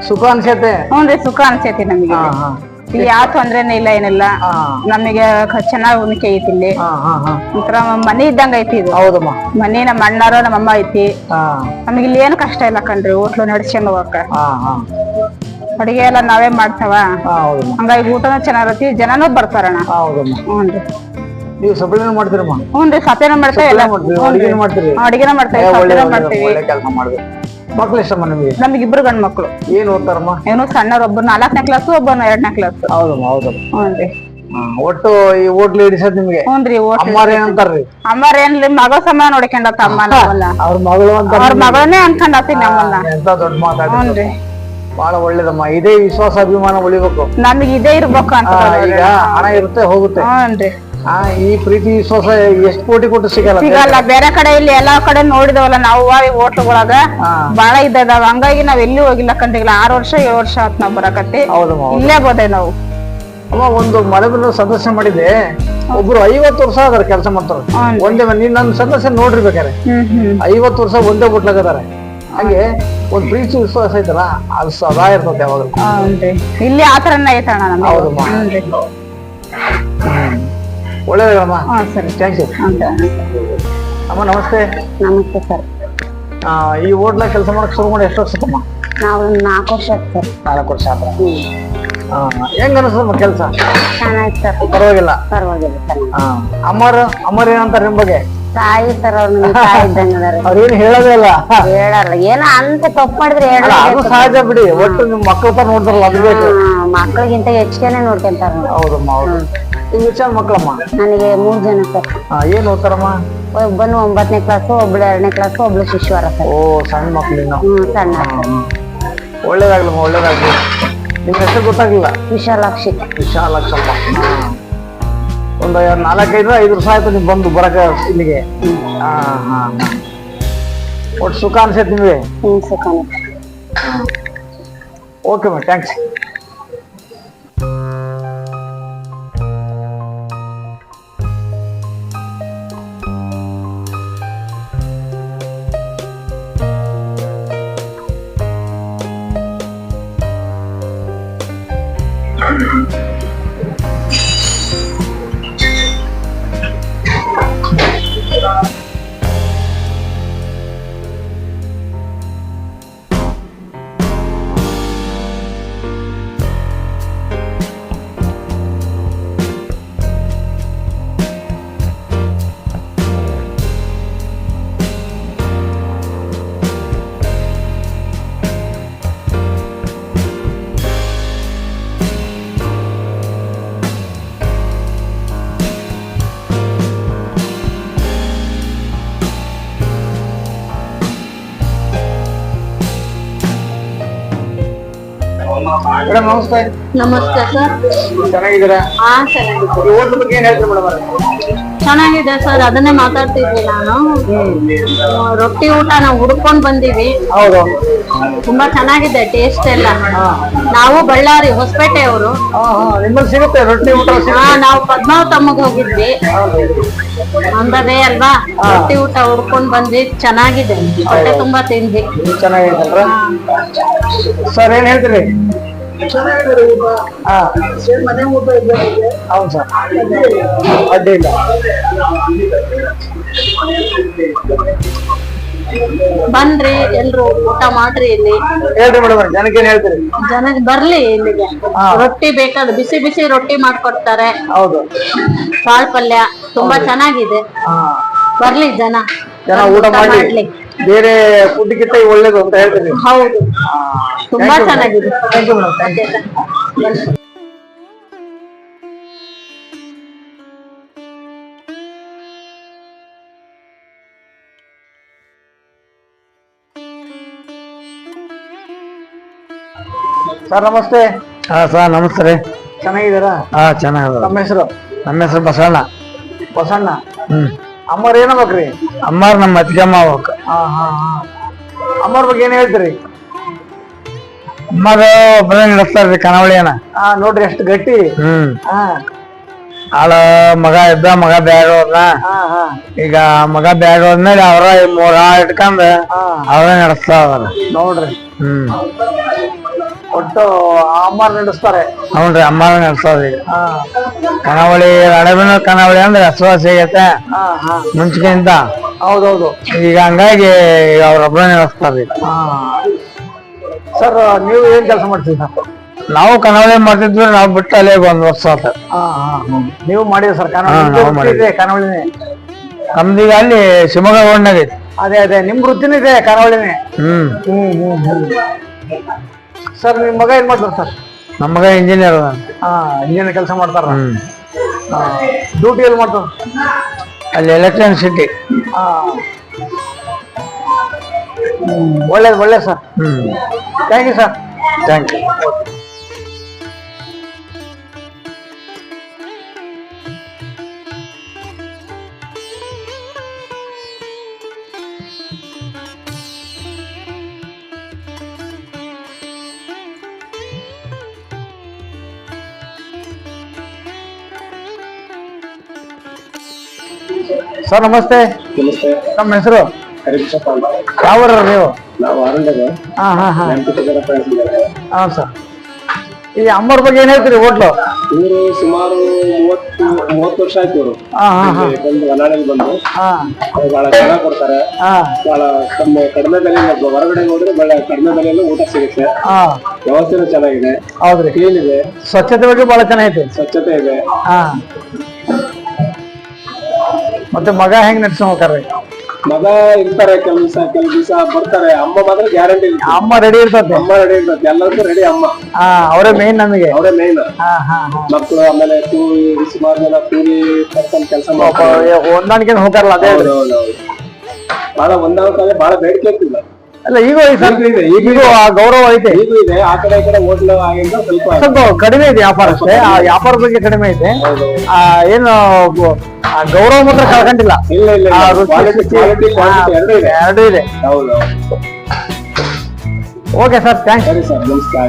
ಸುಖ ಅನ್ಸೈತೆ? ಹ್ಞೂ ರೀ ಸುಖ ಅನ್ಸೈತಿ ನಮಗೆ. ಹಾ ಹಾ. ಇಲ್ಲಿ ಯಾವ ತೊಂದ್ರೆನೇ ಇಲ್ಲ ಏನಿಲ್ಲ. ಹಾ. ನಮಗೆ ಚೆನ್ನಾಗಿ ಉಣಿಕೆ ಐತಿ ಇಲ್ಲಿ. ಹಾ ಹಾ ಹಾ. ಒಂಥರ ಮನೆ ಇದ್ದಂಗ ಐತಿ ಇದು. ಹೌದಮ್ಮ. ಮನೆ ನಮ್ಮ ಅಣ್ಣಾರು ನಮ್ಮ ಅಮ್ಮ ಐತಿ. ಹಾ. ನಮಗೆ ಇಲ್ಲಿ ಏನು ಕಷ್ಟ ಇಲ್ಲ ಕಣ್ರಿ ಹೋಟ್ಲು ನಡ್ಸ್ಕೊಂಡ್ ಹೋಗಕ್ಕ. ಹಾ ಹಾ. ಅಡಿಗೆ ಎಲ್ಲ ನಾವೇ ಮಾಡ್ತೇವ? ಹಾ ಹೌದಮ್ಮ ಹಂಗಾಗಿ ಊಟನೂ ಚೆನ್ನಾಗಿರತಿ ಜನನೂ ಬರ್ತಾರಣ ಹಾ ಹೌದಮ್ಮ ಹ್ಞೂನ್ರಿ ನೀವು ಸಪ್ಲಿನ ಮಾಡ್ತೀರಮ್ಮ ಹ್ಞೂನ್ರಿ ಸತ್ಯನೂ ಮಾಡ್ತೇವೆ ಎಲ್ಲ. ಮಾಡ್ತೀವಿ ಅಡಿಗೆ ಮಾಡ್ತೀರಿ? ಅಡಿಗೆನ ಮಾಡ್ತೇವೆ ಏ, ಒಳ್ಳೆ ಸತ್ಯನೂ ಮಾಡ್ತೀವಿ. ಒಳ್ಳೆ ಕೆಲಸ ಮಾಡ್ಬೇಕು ಮಕ್ಳು ಎಷ್ಟಮ್ಮ ನಿಮಗೆ? ನಮಗೆ ಇಬ್ರು ಗಂಡ್ ಮಕ್ಳು ಏನ್ ಓದ್ತಾರಮ್ಮ? ಏನು ಸಣ್ಣ ಒಬ್ಬ ನಾಲ್ಕನೇ ಕ್ಲಾಸ್ ಒಬ್ಬನ ಎರಡನೇ ಕ್ಲಾಸ್ ಹೌದಮ್ಮ ಹೌದಮ್ಮ ಹ್ಞೂನ್ರಿ ಹಾ, ಒಟ್ಟು ಈ ಹೋಟ್ಲ್ ಹಿಡಿಸೋದ್ ನಿಮ್ಗೆ? ಹ್ಞೂನ್ರಿ ಓಟ್ ಅಮ್ಮಾರ ಏನಂತಾರ್ರಿ? ಅಮ್ಮಾರ ಏನ್ಲಿ ಮಗಳ ಸಮ ನೋಡ್ಕೊಂಡತ್ತ ಅಮ್ಮ ನಮ್ಮನ್ನ? ಅವ್ರ ಮಗಳು ಅಂತ ಅವ್ರ ಮಗಳನ್ನೇ ಅನ್ಕೊಂಡತಿ ನಮ್ಮನ್ನ? ಎಂತ ದೊಡ್ಡ ಮಾತಾಡ್ರಿ ಹ್ಞೂನ್ರಿ ಬಹಳ ಒಳ್ಳೇದಮ್ಮ. ಇದೇ ವಿಶ್ವಾಸ ಅಭಿಮಾನ ಉಳಿಬೇಕು. ನಮಗೆ ಇದೇ ಇರ್ಬೇಕು ಅಂತ ಆ, ಈಗ ಹಣ ಇರುತ್ತೆ ಹೋಗುತ್ತೆ. ಹ್ಞೂನ್ರಿ ಆ ಈ ಪ್ರೀತಿ ವಿಶ್ವಾಸ ಎಷ್ಟು ಕೋಟಿ ಕೊಟ್ಟು ಸಿಗಲ್ಲ? ಸಿಗಲ್ಲ. ಬೇರೆ ಕಡೆ. ಇಲ್ಲಿ ಎಲ್ಲಾ ಕಡೆ ನೋಡಿದವಲ್ಲ ನಾವು ಹೋಟ್ಲುಗಳಾಗ ಹಾ. ಬಾಳ ಇದ್ದದಾವ ಹಂಗಾಗಿ ನಾವ್ ಎಲ್ಲಿ ಹೋಗಿಲ್ಲ ಕಂಡಿಲ್ಲ ಆರು ವರ್ಷ ಏಳು ವರ್ಷ ಆತ್ ನಾವ್ ಬರಕತ್ತಿ. ಹೌದಮ್ಮ ಹೌದು. ಇಲ್ಲೇ ಬೋದೆ ನಾವು. ಅಮ್ಮ ಒಂದು ಮಲೆಬೆನ್ನ ಸದಸ್ಯ ಮಾಡಿದೆ ಒಬ್ರು ಐವತ್ತು ವರ್ಷ ಅದಾರ ಕೆಲಸ ಮಾಡ್ತಾರ. ಒಂದೇ ಮನೆ. ನೀನ್ ನನ್ನ ಸದಸ್ಯ ನೋಡಿರ್ಬೇಕಾರೆ. ಹ್ಮ್ ಹ್ಮ್. ಐವತ್ತು ವರ್ಷ ಒಂದೇ ಬುಟ್ಲಾಗದಾರೆ ಹಂಗೆ ಒಂದ್ ಪ್ರೀತಿ ವಿಶ್ವಾಸ ಐತಲ್ಲ ಅದು ಸದಾ ಇರ್ತದೆ ಯಾವಾಗ ಇಲ್ಲಿ ಥರನೇ ಐತಣ್ಣ ನಮಗೆ ಹೌದಮ್ಮ. ಹ್ಞೂನ್ರಿ ಒಳ್ಳೇದಮ್ಮ ಹಾ ಸರಿ. ಥ್ಯಾಂಕ್ ಯು ಹೌದಾ. ಅಮ್ಮ ನಮಸ್ತೆ. ನಮಸ್ತೆ ಸರ್. ಆ, ಈ ಹೋಟ್ಲ ಕೆಲಸ ಮಾಡಕ್ ಶುರು ಮಾಡಿ ಎಷ್ಟು ವರ್ಷಕ್ಕಮ್ಮ? ನಾವು ನಾಲ್ಕು ವರ್ಷ ಆಯ್ತು ಸರ್. ನಾಲ್ಕು ವರ್ಷ ಆದ್ರ? ಹೆಂಗ ಅನಿಸ್ತಮ್ಮ ಕೆಲಸ? ಚೆನ್ನಾಗಿ ಸರ್. ಪರವಾಗಿಲ್ಲ. ಪರವಾಗಿಲ್ಲ ಸರ್ ಹಾ ಅಮ್ಮರ ಅಮ್ಮರ ಏನಂತಾರೆ ನಿಮ್ ಬಗ್ಗೆ? ತಾಯಿ ಸರ್ ಅವ್ರು ತಾಯಿ ಇದ್ದಂಗೆ ಅದಾರ. ಅವ್ರೇನು ಹೇಳೋದೇ ಇಲ್ಲ. ಹೇಳಲ್ಲ. ಏನೋ ಅಂತ ತಪ್ಪು ಮಾಡಿದ್ರೆ ಅಲ್ಲ, ಅದು ಸಹಜ ಬಿಡಿ. ಒಟ್ಟು ನಿಮ್ ಮಕ್ಕಳ ತರ ನೋಡ್ತಾರಲ್ಲ ಅದು ಬೇಕು. ಮಕ್ಳಿಗಿಂತ ಹೆಚ್ಚಿಗೆನೆ ನೋಡ್ಕೊಂತಾರ ಹೌದಮ್ಮ ಹೌದು. ಎಷ್ಟು ಜನ ಮಕ್ಕಳಮ್ಮ? ನನಗೆ ಮೂರ್ ಜನ ಸರ್. ಹಾ ಏನ್ ಓದ್ತಾರಮ್ಮ? ಒಬ್ಬನು ಒಂಬತ್ತನೇ ಕ್ಲಾಸು ಒಬ್ಳು ಎರಡನೇ ಕ್ಲಾಸು ಒಬ್ಳು ಶಿಶುವಾರ ಸರ್. ಓ ಸಣ್ಣ ಮಕ್ಳಿನ ಹ್ಮ್ ಸಣ್ಣ ಒಳ್ಳೇದಾಗ್ಲಮ್ಮ ಒಳ್ಳೇದಾಗ್ಲಿ ನಿಮ್ಮ ಹೆಸರು ಗೊತ್ತಾಗ್ಲಿಲ್ಲ? ವಿಶಾಲಾಕ್ಷಿ. ವಿಶಾಲಕ್ಷಮ್ಮ. ಒಂದು ನಾಲ್ಕೈದು ಐದು ವರ್ಷ ಆಯ್ತು ನೀವು ಬಂದು ಬರಕ ಇಲ್ಲಿಗೆ. ಒಟ್ಟು ಸುಖ ಅನ್ಸೈತೆ ನಿಮಗೆ? Okay ma'am thanks. ಮೇಡಮ್ ನಮಸ್ತೆ. ನಮಸ್ತೆ ಸರ್. ಚೆನ್ನಾಗಿದ್ದೀರಾ? ಹಾ ಚೆನ್ನಾಗಿದೆ ಈ ಹೋಟ್ಲ್ ಬಗ್ಗೆ ಏನ್ ಹೇಳ್ತೀರಿ ಮೇಡಮ್ ಚೆನ್ನಾಗಿದೆ ಸರ್ ಅದನ್ನೇ ಮಾತಾಡ್ತಿದ್ವಿ ನಾನು. ರೊಟ್ಟಿ ಊಟ ನಾವು ಹುಡ್ಕೊಂಡ್ ಬಂದೀವಿ. ಹೌದು. ತುಂಬಾ ಚೆನ್ನಾಗಿದೆ ಟೇಸ್ಟ್ ಎಲ್ಲ. ನಾವು ಬಳ್ಳಾರಿ ಹೊಸಪೇಟೆಯವರು ಹಾ ಹಾ ನಿಮ್ಮಲ್ಲಿ ಸಿಗುತ್ತೆ ರೊಟ್ಟಿ ಊಟ ಹಾ ಸಿಗುತ್ತೆ ನಾವು ಪದ್ಮಾವತಮ್ಮಗೆ ಹೋಗಿದ್ವಿ. ಅಂದದೇ ಅಲ್ವಾ? ರೊಟ್ಟಿ ಊಟ ಹುಡ್ಕೊಂಡ್ ಬಂದ್ವಿ. ಚೆನ್ನಾಗಿದೆ. ಹೊಟ್ಟೆ ತುಂಬಾ ತಿಂದ್ವಿ. ಚೆನ್ನಾಗೈತಲ್ರ ಸರ್ ಏನ್ ಹೇಳ್ತೀರಿ? ಬನ್ರಿ ಎಲ್ರು ಊಟ ಮಾಡ್ರಿ ಇಲ್ಲಿ. ಹೇಳ್ರಿ ಮೇಡಮ್ ಜನಕ್ಕೆ ಹೇಳ್ತೀರಿ? ಜನ ಬರ್ಲಿ ಇಲ್ಲಿಗೆ. ರೊಟ್ಟಿ ಬೇಕಾದ್ರೆ ಬಿಸಿ ಬಿಸಿ ರೊಟ್ಟಿ ಮಾಡ್ಕೊಡ್ತಾರೆ. ಹೌದು. ಕಾಳು ಪಲ್ಯ ತುಂಬಾ ಚೆನ್ನಾಗಿದೆ. ಬರ್ಲಿ ಜನ. ಜನ ಊಟ ಮಾಡಿ. ಮಾಡ್ಲಿ. ಬೇರೆ ಫುಡ್ಗಿಂತ ಇದು ಒಳ್ಳೇದು ಅಂತ ಹೇಳ್ತೀನಿ ಹೌದು. ತುಂಬಾ ಚೆನ್ನಾಗಿದೆ. Thank you madam thank you sir ನಮಸ್ತೆ. ಹಾ ಸರ್ ನಮಸ್ತೆ ರೀ. ಚೆನ್ನಾಗಿದ್ದೀರಾ? ಹಾ ಚೆನ್ನಾಗಿದ್ದಾರೆ ನಮ್ಮ ಹೆಸರು? ನಮ್ಮ ಹೆಸರು ಬಸವಣ್ಣ. ಬಸಣ್ಣ ಹ್ಮ್. ಅಮ್ಮವ್ರು ಏನಬೇಕ್ರಿ ಅಮ್ಮಾರ್ ನಮ್ಮ ಅತ್ತಿಗೆಮ್ಮ ಅವಕ್ ಹಾ ಹಾ ಹಾ. ಅಮ್ಮವ್ರ ಬಗ್ಗೆ ಏನ್ ಹೇಳ್ತೀರಿ? ಅಮ್ಮಗ ಒಬ್ಬರೇ ನಡೆಸ್ತಾರ್ರಿ ಕನವಳಿ ಹಾ ನೋಡ್ರಿ ಎಷ್ಟು ಗಟ್ಟಿ. ಹ್ಮ್. ಹಾ. ಆಳ ಮಗ ಇದ್ದ ಮಗ ಬ್ಯಾಗ್ ಹೋದ ಹಾ ಹಾ. ಈಗ ಮಗ ಬ್ಯಾಗ್ ಹೋದ್ಮೇಲೆ ಅವ್ರ ಮೂರ ಇಟ್ಕೊಂಡ್ ಹಾ. ಅವರೇ ನಡೆಸ್ತಾ ಅದಾರ ನೋಡ್ರಿ. ಹ್ಮ್. ಒಟ್ಟು ಅಮ್ಮಾರ್ ನಡೆಸ್ತಾರೆ. ಹ್ಞೂನ್ರಿ ಅಮ್ಮಾರ ನಡೆಸೋದು ಈಗ. ಹಾ. ಕನಾವಳಿ ರಾಣೆಬೆನ್ನೂರು ಕನಾವಳಿ ಅಂದ್ರೆ ಹೆಸರುವಾಸಿ ಆಗೈತೆ ಹಾ ಹಾ. ಮುಂಚೆಗಿಂತ. ಹೌದೌದು. ಈಗ ಹಂಗಾಗಿ ಅವ್ರೊಬ್ಬರೇ ನಡೆಸ್ತಾರ್ರಿ ಹಾ. ಸರ್ ನೀವು ಏನ್ ಕೆಲಸ ಮಾಡ್ತೀರಿ ಸರ್? ನಾವು ಕನಾವಳಿ ಮಾಡ್ತಿದ್ವಿ ನಾವು ಬಿಟ್ಟು ಅಲ್ಲೇ ಒಂದ್ ವರ್ಷ ಆತ. ಹಾ ಹಾ ನೀವು ಮಾಡಿ ಸರ್. ಇದೆ ಕನ್ನವಳಿನೇ ನಮ್ದೀಗ ಅಲ್ಲಿ ಶಿವಮೊಗ್ಗ ರೋಡ್ನಾಗ ಐತಿ ಅದೇ ಅದೇ. ನಿಮ್ ವೃತ್ತಿನೂ ಇದೆ ಕರಾವಳಿನೇ ಹ್ಮ್. ಹ್ಮ್ ಹ್ಮ್ ಹ್ಮ್. ಸರ್ ನಿಮ್ ಮಗ ಏನ್ ಮಾಡ್ತಾರೆ ಸರ್? ನಮ್ಮ ಮಗ ಇಂಜಿನಿಯರ್ ಅದ ಹಾ ಇಂಜಿನಿಯರ್ ಕೆಲಸ ಮಾಡ್ತಾರ. ಡ್ಯೂಟಿ ಎಲ್ಲಿ ಮಾಡ್ತಾರ? ಅಲ್ಲಿ ಎಲೆಕ್ಟ್ರಿಸಿಟಿ ಹಾ. ಹ್ಮ್ ಒಳ್ಳೇದು ಒಳ್ಳೇದು sir. Hmm. Thank you sir thank you sir ನಮಸ್ತೆ. ನಮಸ್ತೆ. ನಮ್ಮ ಹೆಸರು? ಅಂತ ಯಾವ ನೀವು? ನಾವು ಆನಂದದ ಹಾ ಹಾ ಹಾ. ಇದ್ದಾರೆ. ಸರ್. ಈ ಅಮ್ಮವ್ರ ಬಗ್ಗೆ ಏನ್ ಹೇಳ್ತೀರಿ ಹೋಟ್ಲು ಇವರು ಸುಮಾರು ಮೂವತ್ತು ಮೂವತ್ತು ವರ್ಷ ಆಯ್ತು ಇವರು. ಹಾ ಹಾ ಹಾ. ಬಂದು ಬಂದು. ಹಾ. ಅವ್ರು ಬಹಳ ಚೆನ್ನಾಗಿ ಕೊಡ್ತಾರೆ. ಹಾ. ಬಹಳ ಕಮ್ಮಿ ಕಡಿಮೆ ಬೆಲೆ ಹೊರಗಡೆ ಹೋದ್ರೆ ಬಹಳ ಕಡಿಮೆ ಬೆಲೆಯಲ್ಲೂ ಊಟ ಸಿಗುತ್ತೆ. ಹಾ. ವ್ಯವಸ್ಥೆನೂ ಚೆನ್ನಾಗಿದೆ. ಹೌದ್ರಿ. ಕ್ಲೀನ್ ಇದೆ. ಸ್ವಚ್ಛತೆ ಬಗ್ಗೆ ಬಹಳ ಚೆನ್ನಾಗಿದೆ ಸ್ವಚ್ಛತೆ ಇದೆ. ಹಾ. ಮತ್ತೆ ಮಗ ಹೆಂಗ್ ನಡ್ಸ್ಕೊಂಡ್ರಿ ಮಗ ಇರ್ತಾರೆ ಕೆಲವು ದಿವಸ ಕೆಲವು ದಿವಸ ಬರ್ತಾರೆ. ಅಮ್ಮ ಮಾತ್ರ ಗ್ಯಾರಂಟಿ ಅಮ್ಮ ರೆಡಿ ಇರ್ತದೆ ಅಮ್ಮ ರೆಡಿ ಇರ್ತದೆ ಎಲ್ಲರಿಗೂ ರೆಡಿ ಅಮ್ಮ. ಹಾ ಅವರೇ ಮೇನ್ ನಮಗೆ. ಅವರೇ ಮೇನ್ ಹಾ ಹಾ ಹಾ. ಮಕ್ಕಳು ಆಮೇಲೆ ಕೂಲಿ ಸುಮಾರು ಜನ ಕೂಲಿ ಕರ್ಕೊಂಡು ಕೆಲಸ ಮಾಡ್ತಾರೆ. ಹೊಂದಾಣಿಕೆ ಹೋಗಾರಲ್ಲ ಅದೇ. ಬಹಳ ಹೊಂದಾಣಿಕೆ ಬಹಳ ಬೇಡಿಕೆ ಇರ್ತಿಲ್ಲ. ಅಲ್ಲ ಈಗ ಈಗೂ ಆ ಗೌರವ ಐತೆ ಈಗೂ ಇದೆ ಆ ಕಡೆ ಈ ಕಡೆ ಹೋಟ್ಲು ಆಗಿಂದ ಸ್ವಲ್ಪ ಸ್ವಲ್ಪ ಕಡಿಮೆ ಇದೆ ವ್ಯಾಪಾರ ಅಷ್ಟೇ. ಆ ವ್ಯಾಪಾರ ಬಗ್ಗೆ ಕಡಿಮೆ ಇದೆ. ಆ ಏನು ಆ ಗೌರವ ಮಾತ್ರ ಕಳ್ಕೊಂಡಿಲ್ಲ. ಇಲ್ಲ ಎರಡೂ ಇದೆ. ಎರಡೂ ಇದೆ. ಹೌದು ಓಕೆ ಸರ್ ಥ್ಯಾಂಕ್ಸ್ ಸರಿ ಸರ್ ನಮಸ್ಕಾರ.